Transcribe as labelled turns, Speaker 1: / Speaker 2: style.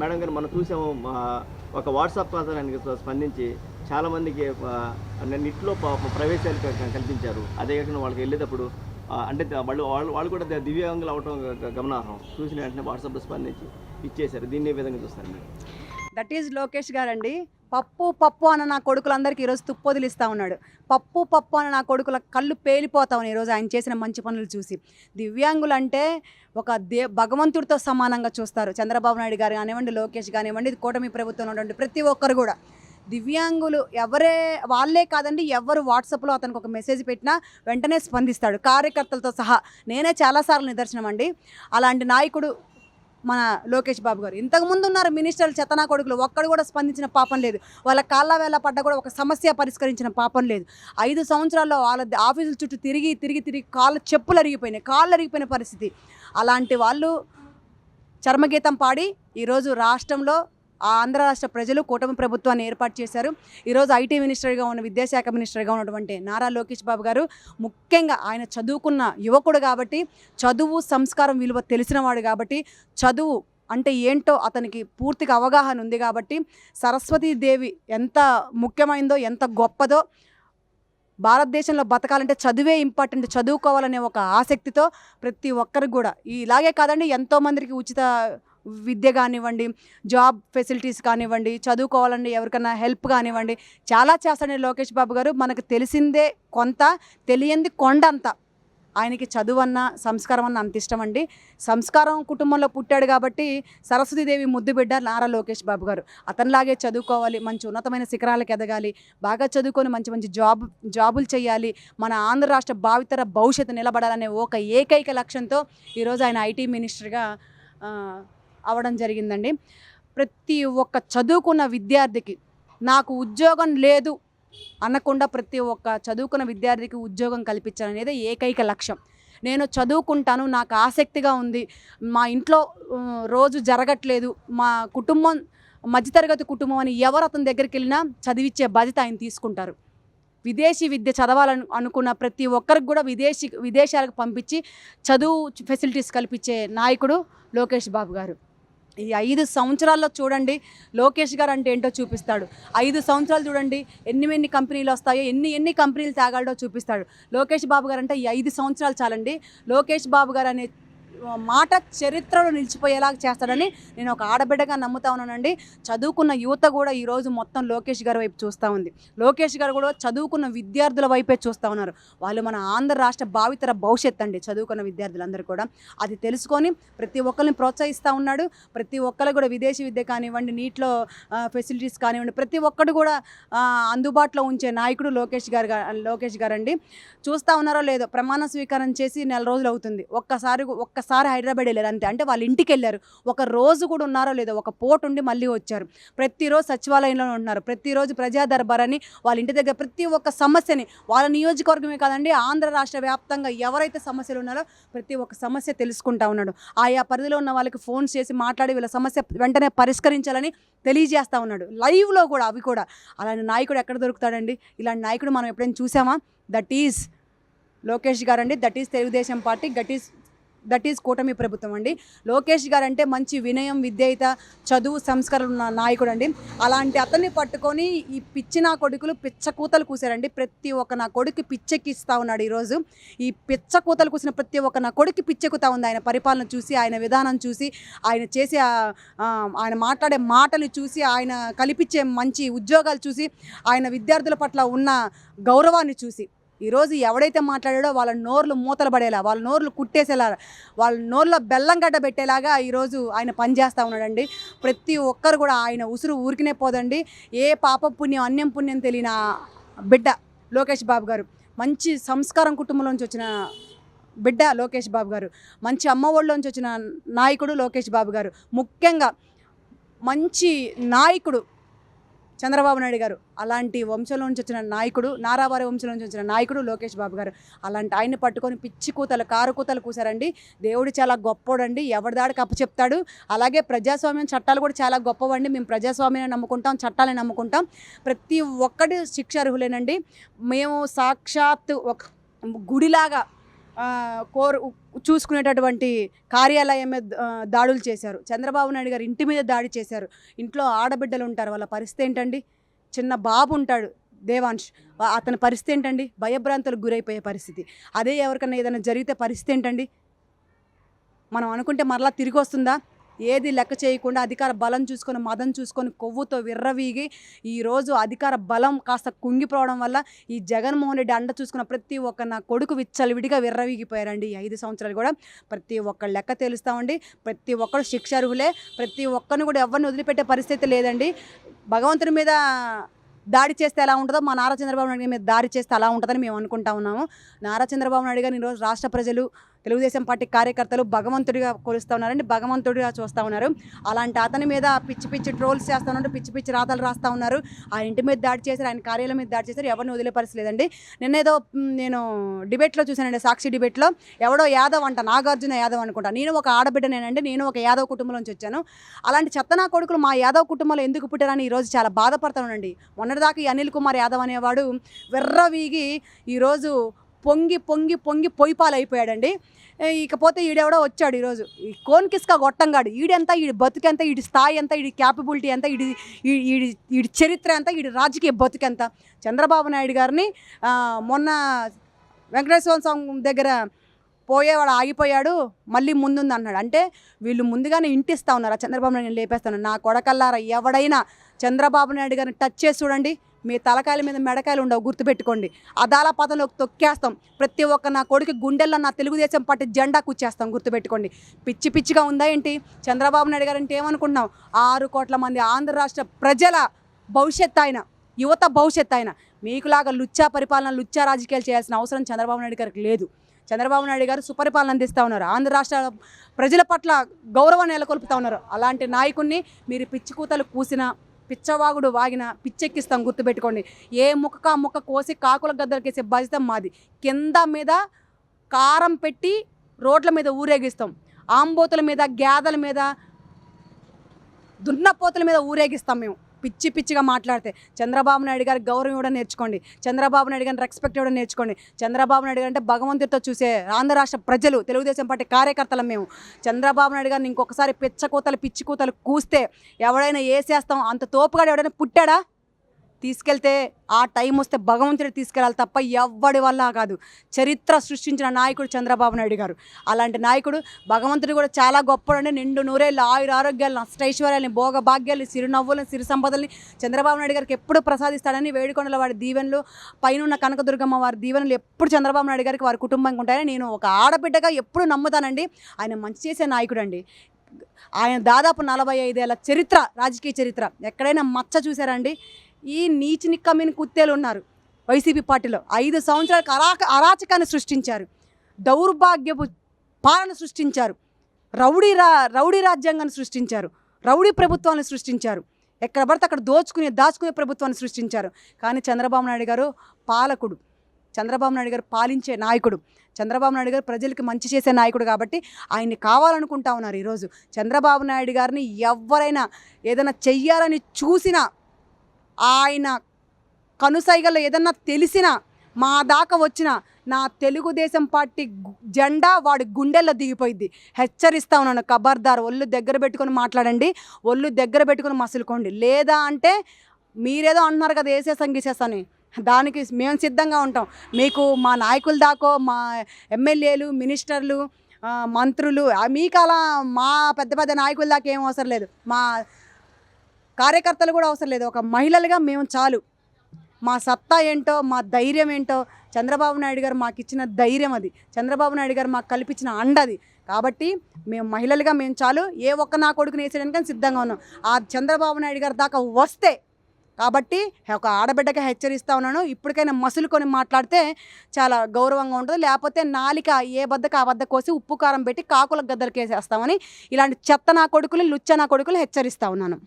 Speaker 1: Madam గారు మనం చూసాము ఒక వాట్సాప్ పథకానికి స్పందించి చాలామందికి నిట్లో ప్రవేశాలు కల్పించారు. అదే కాకుండా వాళ్ళకి వెళ్ళేటప్పుడు అంటే వాళ్ళు వాళ్ళు వాళ్ళు కూడా దివ్యాంగులు అవటం గమనార్హం. చూసిన వెంటనే వాట్సాప్లో స్పందించి ఇచ్చేశారు. దీన్ని ఏ విధంగా చూస్తారు మీరు
Speaker 2: దట్ ఈజ్ లోకేష్ గారండి. పప్పు పప్పు అన్న నా కొడుకులందరికీ ఈరోజు తుప్పొదిలిస్తూ ఉన్నాడు. పప్పు పప్పు అన్న నా కొడుకుల కళ్ళు పేలిపోతా ఉన్నాయి ఈరోజు ఆయన చేసిన మంచి పనులు చూసి. దివ్యాంగులు అంటే ఒక దే భగవంతుడితో సమానంగా చూస్తారు. చంద్రబాబు నాయుడు గారు కానివ్వండి లోకేష్ కానివ్వండి ఇది కూటమి ప్రభుత్వం ఉన్నటువంటి ప్రతి ఒక్కరు కూడా. దివ్యాంగులు ఎవరే వాళ్ళే కాదండి ఎవరు వాట్సాప్లో అతనికి ఒక మెసేజ్ పెట్టినా వెంటనే స్పందిస్తాడు. కార్యకర్తలతో సహా నేనే చాలాసార్లు నిదర్శనం అండి అలాంటి నాయకుడు మన లోకేష్ బాబు గారు. ఇంతకుముందు ఉన్నారు మినిస్టర్లు చెతనా కొడుకులు. ఒక్కడు కూడా స్పందించిన పాపం లేదు. వాళ్ళ కాళ్ళ వేళ పడ్డ కూడా ఒక సమస్య పరిష్కరించిన పాపం లేదు. ఐదు సంవత్సరాల్లో వాళ్ళ ఆఫీసుల చుట్టూ తిరిగి తిరిగి తిరిగి కాళ్ళ చెప్పులు అరిగిపోయినాయి. కాళ్ళు అరిగిపోయిన పరిస్థితి. అలాంటి వాళ్ళు చర్మగీతం పాడి ఈరోజు రాష్ట్రంలో ఆంధ్ర రాష్ట్ర ప్రజలు కూటమి ప్రభుత్వాన్ని ఏర్పాటు చేశారు. ఈరోజు ఐటీ మినిస్టర్గా ఉన్న విద్యాశాఖ మినిస్టర్గా ఉన్నటువంటి నారా లోకేష్ బాబు గారు ముఖ్యంగా ఆయన చదువుకున్న యువకుడు కాబట్టి చదువు సంస్కారం విలువ తెలిసినవాడు కాబట్టి చదువు అంటే ఏంటో అతనికి పూర్తిగా అవగాహన ఉంది కాబట్టి సరస్వతీదేవి ఎంత ముఖ్యమైందో ఎంత గొప్పదో భారతదేశంలో బతకాలంటే చదువే ఇంపార్టెంట్ చదువుకోవాలనే ఒక ఆసక్తితో ప్రతి ఒక్కరికి కూడా ఇలాగే కాదండి ఎంతోమందికి ఉచిత విద్య కానివ్వండి జాబ్ ఫెసిలిటీస్ కానివ్వండి చదువుకోవాలండి ఎవరికైనా హెల్ప్ కానివ్వండి చాలా చేస్తాడండి లోకేష్ బాబు గారు. మనకు తెలిసిందే కొంత తెలియంది కొండంత. ఆయనకి చదువు అన్న సంస్కారం అన్న అంత ఇష్టం అండి సంస్కారం కుటుంబంలో పుట్టాడు కాబట్టి సరస్వతీదేవి ముద్దు బిడ్డ నారా లోకేష్ బాబు గారు. అతనిలాగే చదువుకోవాలి మంచి ఉన్నతమైన శిఖరాలకు ఎదగాలి బాగా చదువుకొని మంచి మంచి జాబ్ జాబులు చేయాలి మన ఆంధ్ర రాష్ట్ర భావితర భవిష్యత్తు నిలబడాలనే ఒక ఏకైక లక్ష్యంతో ఈరోజు ఆయన ఐటీ మినిస్టర్గా అవడం జరిగిందండి. ప్రతి ఒక్క చదువుకున్న విద్యార్థికి నాకు ఉద్యోగం లేదు అనకుండా ప్రతి ఒక్క చదువుకున్న విద్యార్థికి ఉద్యోగం కల్పించాలనేది ఏకైక లక్ష్యం. నేను చదువుకుంటాను నాకు ఆసక్తిగా ఉంది మా ఇంట్లో రోజు జరగట్లేదు మా కుటుంబం మధ్యతరగతి కుటుంబం అని ఎవరు అతని దగ్గరికి వెళ్ళినా చదివించే బాధ్యత ఆయన తీసుకుంటారు. విదేశీ విద్య చదవాలను అనుకున్న ప్రతి ఒక్కరికి కూడా విదేశీ విదేశాలకు పంపించి చదువు ఫెసిలిటీస్ కల్పించే నాయకుడు లోకేష్ బాబు గారు. ఈ ఐదు సంవత్సరాల్లో చూడండి లోకేష్ గారు అంటే ఏంటో చూపిస్తాడు. ఐదు సంవత్సరాలు చూడండి ఎన్ని ఎన్ని కంపెనీలు వస్తాయో ఎన్ని ఎన్ని కంపెనీలు తాగాడో చూపిస్తాడు. లోకేష్ బాబు గారు అంటే ఈ ఐదు సంవత్సరాలు చాలండి. లోకేష్ బాబు గారు అనే మాట చరిత్రలో నిలిచిపోయేలాగా చేస్తాడని నేను ఒక ఆడబిడ్డగా నమ్ముతా ఉన్నానండి. చదువుకున్న యువత కూడా ఈరోజు మొత్తం లోకేష్ గారి వైపు చూస్తూ ఉంది. లోకేష్ గారు కూడా చదువుకున్న విద్యార్థుల వైపే చూస్తూ ఉన్నారు. వాళ్ళు మన ఆంధ్ర రాష్ట్ర భావితర భవిష్యత్ అండి చదువుకున్న విద్యార్థులందరూ కూడా. అది తెలుసుకొని ప్రతి ఒక్కరిని ప్రోత్సహిస్తూ ఉన్నాడు. ప్రతి ఒక్కరు కూడా విదేశీ విద్య కానివ్వండి నీటిలో ఫెసిలిటీస్ కానివ్వండి ప్రతి ఒక్కరు కూడా అందుబాటులో ఉంచే నాయకుడు లోకేష్ గారు లోకేష్ గారండి. చూస్తూ ఉన్నారో లేదో ప్రమాణ స్వీకారం చేసి నెల రోజులు అవుతుంది. ఒక్కసారి ఒక్క ఒక్కసారి హైదరాబాద్ వెళ్ళారు అంతే. అంటే వాళ్ళ ఇంటికి వెళ్ళారు. ఒక రోజు కూడా ఉన్నారో లేదో ఒక పోటు ఉండి మళ్ళీ వచ్చారు. ప్రతిరోజు సచివాలయంలో ఉంటున్నారు. ప్రతిరోజు ప్రజా దర్బార్ అని వాళ్ళ ఇంటి దగ్గర ప్రతి ఒక్క సమస్యని వాళ్ళ నియోజకవర్గమే కాదండి ఆంధ్ర రాష్ట్ర వ్యాప్తంగా ఎవరైతే సమస్యలు ఉన్నారో ప్రతి ఒక్క సమస్య తెలుసుకుంటా ఉన్నాడు. ఆయా పరిధిలో ఉన్న వాళ్ళకి ఫోన్స్ చేసి మాట్లాడి వీళ్ళ సమస్య వెంటనే పరిష్కరించాలని తెలియజేస్తా ఉన్నాడు. లైవ్లో కూడా అవి కూడా. అలాంటి నాయకుడు ఎక్కడ దొరుకుతాడండి? ఇలాంటి నాయకుడు మనం ఎప్పుడైనా చూసామా? దట్ ఈజ్ లోకేష్ గారు అండి that is Telugu Desam party. That is that is కూటమి ప్రభుత్వం అండి. లోకేష్ గారు అంటే మంచి వినయం విధేయత చదువు సంస్కారం ఉన్న నాయకుడు అండి అలాంటి అతన్ని పట్టుకొని ఈ పిచ్చి నా కొడుకులు పిచ్చకూతలు కూసారండి ప్రతి ఒక్క నా కొడుకు పిచ్చెక్కిస్తా ఉన్నాడు ఈరోజు. ఈ పిచ్చకూతలు కూసిన ప్రతి ఒక్క నా కొడుకు పిచ్చెక్కుతా ఉంది. ఆయన పరిపాలన చూసి ఆయన విధానం చూసి ఆయన చేసే ఆయన మాట్లాడే మాటలు చూసి ఆయన కల్పించే మంచి ఉద్యోగాలు చూసి ఆయన విద్యార్థుల పట్ల ఉన్న గౌరవాన్ని చూసి ఈరోజు ఎవడైతే మాట్లాడాడో వాళ్ళ నోర్లు మూతలు పడేలా వాళ్ళ నోర్లు కుట్టేసేలా వాళ్ళ నోర్లో బెల్లం గడ్డ పెట్టేలాగా ఈరోజు ఆయన పనిచేస్తూ ఉన్నాడండి. ప్రతి ఒక్కరు కూడా ఆయన ఉసురు ఊరికినే పోదండి. ఏ పాప పుణ్యం అన్యం పుణ్యం తెలియని బిడ్డ లోకేష్ బాబు గారు మంచి సంస్కారం కుటుంబంలోంచి వచ్చిన బిడ్డ లోకేష్ బాబు గారు మంచి అమ్మ ఒళ్ళలోంచి వచ్చిన నాయకుడు లోకేష్ బాబు గారు ముఖ్యంగా మంచి నాయకుడు చంద్రబాబు నాయుడు గారు అలాంటి వంశంలో నుంచి వచ్చిన నాయకుడు నారావారి వంశంలో నుంచి వచ్చిన నాయకుడు లోకేష్ బాబు గారు. అలాంటి ఆయన్ని పట్టుకొని పిచ్చి కూతలు కారు కూతలు కూసారండి దేవుడు చాలా గొప్పోడండి ఎవరి దాడికి అప్పచెప్తాడు. అలాగే ప్రజాస్వామ్యం చట్టాలు కూడా చాలా గొప్పవండి. మేము ప్రజాస్వామ్యాన్ని నమ్ముకుంటాం చట్టాలని నమ్ముకుంటాం. ప్రతి ఒక్కటి శిక్ష అర్హులేనండి మేము సాక్షాత్ ఒక గుడిలాగా కోరు చూసుకునేటటువంటి కార్యాలయం మీద దాడులు చేశారు. చంద్రబాబు నాయుడు గారు ఇంటి మీద దాడి చేశారు. ఇంట్లో ఆడబిడ్డలు ఉంటారు. వాళ్ళ పరిస్థితి ఏంటండి? చిన్న బాబు ఉంటాడు దేవాంశ్ అతని పరిస్థితి ఏంటండి? భయభ్రాంతులకు గురైపోయే పరిస్థితి. అదే ఎవరికైనా ఏదైనా జరిగితే పరిస్థితి ఏంటండి? మనం అనుకుంటే మరలా తిరిగి వస్తుందా? ఏది లెక్క చేయకుండా అధికార బలం చూసుకొని మదం చూసుకొని కొవ్వుతో విర్రవీగి ఈరోజు అధికార బలం కాస్త కుంగిపోవడం వల్ల ఈ జగన్మోహన్ రెడ్డి అండ చూసుకున్న ప్రతి ఒక్క నా కొడుకు విచ్చలవిడిగా విర్రవీగిపోయారండి ఈ ఐదు సంవత్సరాలు కూడా. ప్రతి ఒక్కరు లెక్క తెలుస్తామండి. ప్రతి ఒక్కరు శిక్షార్హులే ప్రతి ఒక్కరిని కూడా ఎవరిని వదిలిపెట్టే పరిస్థితి లేదండి. భగవంతుని మీద దాడి చేస్తే ఎలా ఉంటుందో మా నారా చంద్రబాబు నాయుడు మీద దాడి చేస్తే అలా ఉంటుందని మేము అనుకుంటా ఉన్నాము. నారా చంద్రబాబు నాయుడు గారు ఈరోజు రాష్ట్ర ప్రజలు తెలుగుదేశం పార్టీ కార్యకర్తలు భగవంతుడిగా కొలుస్తూ ఉన్నారండి భగవంతుడిగా చూస్తూ ఉన్నారు. అలాంటి అతని మీద పిచ్చి పిచ్చి ట్రోల్స్ చేస్తూ ఉన్నారు పిచ్చి పిచ్చి రాతలు రాస్తూ ఉన్నారు. ఆయన ఇంటి మీద దాడి చేశారు ఆయన కార్యాలయం మీద దాడి చేశారు ఎవరిని వదిలే పరిస్థితి లేదండి నిన్నేదో నేను డిబేట్లో చూశానండి సాక్షి డిబేట్లో. ఎవడో యాదవ్ అంట నాగార్జున యాదవ్ అనుకుంటా. నేను ఒక ఆడబిడ్డనేనండి నేను ఒక యాదవ్ కుటుంబంలోంచి వచ్చాను. అలాంటి చెత్తనా కొడుకులు మా యాదవ్ కుటుంబంలో ఎందుకు పుట్టారని ఈరోజు చాలా బాధపడతానండి మొన్నటిదాకా ఈ అనిల్ కుమార్ యాదవ్ అనేవాడు వెర్రవీగి ఈరోజు పొంగి పొంగి పొంగి పొయ్యి అయిపోయాడండి ఇకపోతే ఈడెవడో వచ్చాడు ఈరోజు. ఈ కోన్ కిస్కా గొట్టంగాడు. ఈడెంత ఈడి బతుకెంత ఈడి స్థాయి ఎంత ఈడి క్యాపబిలిటీ ఎంత ఈడి ఈ- ఈడి ఈడి చరిత్ర ఎంత ఈడి రాజకీయ బతుకెంత చంద్రబాబు నాయుడు గారిని మొన్న వెంకటేశ్వర స్వామి దగ్గర పోయేవాడు ఆగిపోయాడు మళ్ళీ ముందుంది అన్నాడు. అంటే వీళ్ళు ముందుగానే ఇంటిస్తా ఉన్నారు. ఆ చంద్రబాబు నాయుడు లేపేస్తాను. నా కొడకల్లారా ఎవడైనా చంద్రబాబు నాయుడు గారిని టచ్ చేసి చూడండి. మీ తలకాయల మీద మెడకాయలు ఉండవు గుర్తుపెట్టుకోండి. అదాల పదంలోకి తొక్కేస్తాం. ప్రతి ఒక్క నా కొడుకు గుండెల్లో నా తెలుగుదేశం పార్టీ జెండా కూర్చేస్తాం గుర్తుపెట్టుకోండి. పిచ్చి పిచ్చిగా ఉందా ఏంటి? చంద్రబాబు నాయుడు గారు అంటే ఏమనుకుంటున్నాం ఆరు కోట్ల మంది ఆంధ్ర రాష్ట్ర ప్రజల భవిష్యత్ ఆయన యువత భవిష్యత్ ఆయన. మీకులాగా లుచ్చా పరిపాలన లుచ్చా రాజకీయాలు చేయాల్సిన అవసరం చంద్రబాబు నాయుడు గారికి లేదు. చంద్రబాబు నాయుడు గారు సుపరిపాలన అందిస్తూ ఉన్నారు. ఆంధ్ర రాష్ట్ర ప్రజల పట్ల గౌరవం నెలకొల్పుతూ ఉన్నారు. అలాంటి నాయకుడిని మీరు పిచ్చి కూతలు కూసిన పిచ్చవాగుడు వాగిన పిచ్చెక్కిస్తాం గుర్తుపెట్టుకోండి. ఏ ముక్క ముక్క కోసి కాకుల గద్దలకేసే బాధ్యత మాది. కింద మీద కారం పెట్టి రోడ్ల మీద ఊరేగిస్తాం. ఆంబోతుల మీద గ్యాదల మీద దున్నపోతుల మీద ఊరేగిస్తాం మేము. పిచ్చి పిచ్చిగా మాట్లాడితే చంద్రబాబు నాయుడు గారి గౌరవం ఇవ్వడం నేర్చుకోండి. చంద్రబాబు నాయుడు గారిని రెస్పెక్ట్ ఇవ్వడం నేర్చుకోండి. చంద్రబాబు నాయుడు గారు అంటే భగవంతుడితో చూసే ఆంధ్ర రాష్ట్ర ప్రజలు తెలుగుదేశం పార్టీ కార్యకర్తలం మేము. చంద్రబాబు నాయుడు గారిని ఇంకొకసారి పిచ్చ కూతలు పిచ్చి కూతలు కూస్తే ఎవడైనా ఏసేస్తాం? అంత తోపుగాడు ఎవడైనా పుట్టాడా? తీసుకెళ్తే ఆ టైం వస్తే భగవంతుడు తీసుకెళ్ళాలి తప్ప ఎవ్వడి వల్ల కాదు. చరిత్ర సృష్టించిన నాయకుడు చంద్రబాబు నాయుడు గారు. అలాంటి నాయకుడు భగవంతుడు కూడా చాలా గొప్పడండి నిండు నూరేళ్ళు ఆయుర ఆరోగ్యాలను అష్టైశ్వర్యాలని భోగ భాగ్యాలు సిరి సంపదల్ని చంద్రబాబు నాయుడు గారికి ఎప్పుడు ప్రసాదిస్తాడని వేడుకొండల వారి దీవెనలు పైన కనకదుర్గమ్మ వారి దీవెనలు ఎప్పుడు చంద్రబాబు నాయుడు గారికి వారి కుటుంబానికి ఉంటాయని నేను ఒక ఆడబిడ్డగా ఎప్పుడు నమ్ముతానండి. ఆయన మంచి చేసే నాయకుడు అండి ఆయన దాదాపు నలభై ఐదేళ్ళ చరిత్ర రాజకీయ చరిత్ర. ఎక్కడైనా మచ్చ చూసారండి ఈ నీచి నిక్కమ్మిన కుత్తేలు ఉన్నారు. వైసీపీ పార్టీలో ఐదు సంవత్సరాలకు అరాక అరాచకాన్ని సృష్టించారు. దౌర్భాగ్యపు పాలన సృష్టించారు. రౌడీ రా రౌడీ రాజ్యాంగాన్ని సృష్టించారు. రౌడీ ప్రభుత్వాన్ని సృష్టించారు. ఎక్కడ పడితే అక్కడ దోచుకునే దాచుకునే ప్రభుత్వాన్ని సృష్టించారు. కానీ చంద్రబాబు నాయుడు గారు పాలకుడు. చంద్రబాబు నాయుడు గారు పాలించే నాయకుడు. చంద్రబాబు నాయుడు గారు ప్రజలకు మంచి చేసే నాయకుడు కాబట్టి ఆయన్ని కావాలనుకుంటా ఉన్నారు ఈరోజు. చంద్రబాబు నాయుడు గారిని ఎవరైనా ఏదైనా చెయ్యాలని చూసినా ఆయన కనుసైగలు ఏదన్నా తెలిసినా మా దాకా వచ్చిన నా తెలుగుదేశం పార్టీ జెండా వాడి గుండెల్లో దిగిపోయింది. హెచ్చరిస్తా ఉన్నాను ఖబర్దార్ ఒళ్ళు దగ్గర పెట్టుకొని మాట్లాడండి ఒళ్ళు దగ్గర పెట్టుకొని మసులుకోండి. లేదా అంటే మీరేదో అంటున్నారు కదా వేసేసాం గీసేస్తాని దానికి మేము సిద్ధంగా ఉంటాం. మీకు మా నాయకుల దాకో మా ఎమ్మెల్యేలు మినిస్టర్లు మంత్రులు ఆ, మీకు అలా మా పెద్ద పెద్ద నాయకుల దాకా ఏం అవసరం లేదు. మా కార్యకర్తలు కూడా అవసరం లేదు. ఒక మహిళలుగా మేము చాలు. మా సత్తా ఏంటో మా ధైర్యం ఏంటో చంద్రబాబు నాయుడు గారు మాకు ఇచ్చిన ధైర్యం అది. చంద్రబాబు నాయుడు గారు మాకు కల్పించిన అండది కాబట్టి మేము మహిళలుగా మేము చాలు. ఏ ఒక్క నా కొడుకుని వేసేయడానికి సిద్ధంగా ఉన్నాం. ఆ చంద్రబాబు నాయుడు గారి దాకా వస్తే కాబట్టి ఒక ఆడబిడ్డగా హెచ్చరిస్తా ఉన్నాను. ఇప్పటికైనా మసులుకొని మాట్లాడితే చాలా గౌరవంగా ఉంటుంది. లేకపోతే నాలిక ఏ బద్దకు ఆ బద్ద కోసి ఉప్పు కారం పెట్టి కాకుల గద్దలకేసేస్తామని ఇలాంటి చెత్త నా కొడుకులు లుచ్చ నా కొడుకులు హెచ్చరిస్తా ఉన్నాను.